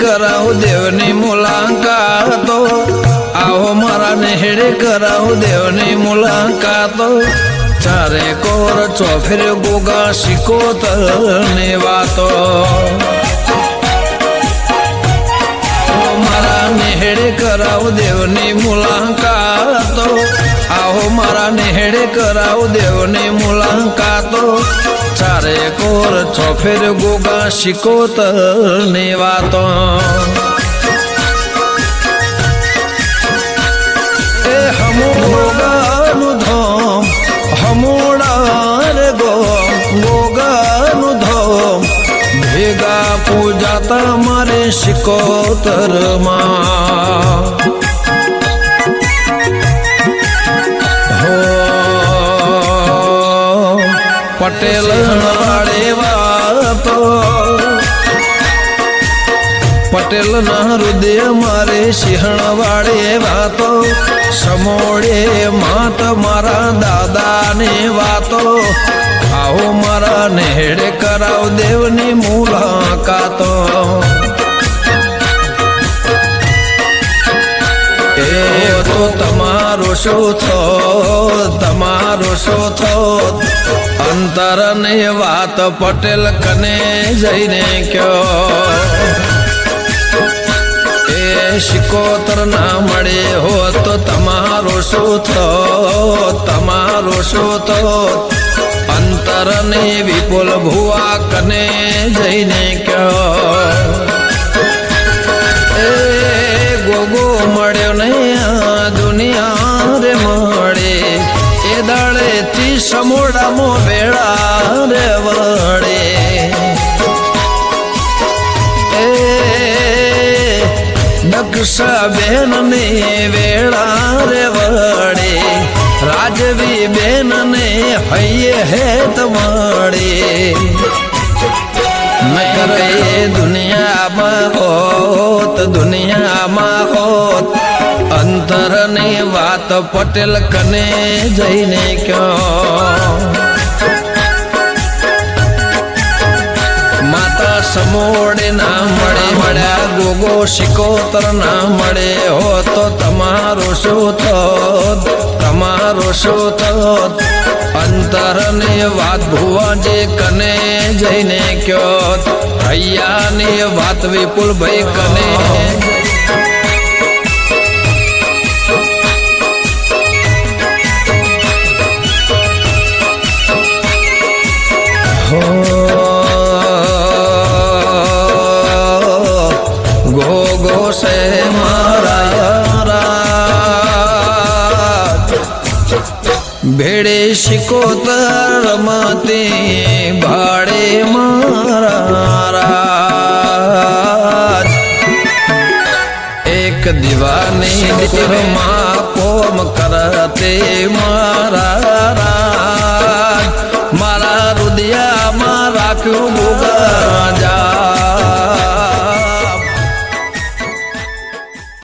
કરાવું દેવની મુલાકાતો. આવો મારા નેહડે કરાવું દેવની મુલાકાતો. ચારે કોર ચોફેર ગોગા શિકોતર ને વાતો. મારા નેહડે કરાવ દેવની મુલાકાતો. આવો મારા નેહડે કરાવ દેવની મુલાકાતો. ચારે કોર ચોફેર ગોગા શિકોતર ને વાતો. એ હમોગાનું ધોમ હમોડા રે ગો ગોગાનું ધોમ. ભેગા પૂજા તમારે શિકોતરમાં. પટેલ વાળે વાતો. પટેલ ના હૃદય મારે સિંહણ વાળે વાતો. સમોડે માત મારા દાદાને વાતો. આવો મારા નેહડે કરાવ દેવની મુલાકાતો. એ તો તમારો શું થો, તમારો શું થો. અંતરને વાત પટેલ કને જઈને કયો. એ શિકોતર ના મળે હો તો તમારો શું તો તમારો શું તો અંતરને વિપુલ ભુવા કને જઈને કયો. એ ગોગો મળ્યો નહીં દુનિયા રે મળે. એ દાળેથી સમોડામાં દક્ષા બેન ને વેળા રે વડે રાજવી બેન ને હૈયે હેત મળે નકર એ દુનિયામાં હોત દુનિયામાં હોત. અંતરની વાત પટેલ કને જઈને ક્યો ગોગો શિકોતર ના મળે હો તો તમારો શું તમારો શું થોત અંતરને વાત ભુવાજે કને જઈને કયો હૈયાની વાત વિપુલ ભાઈ કને છે મારા ભેડે શિકોતર રમતે ભાડે મારા એક દિવાની દીકરમાં પોમ કરતે મારા મારા રુદિયામાં રાખ્યું ભોગ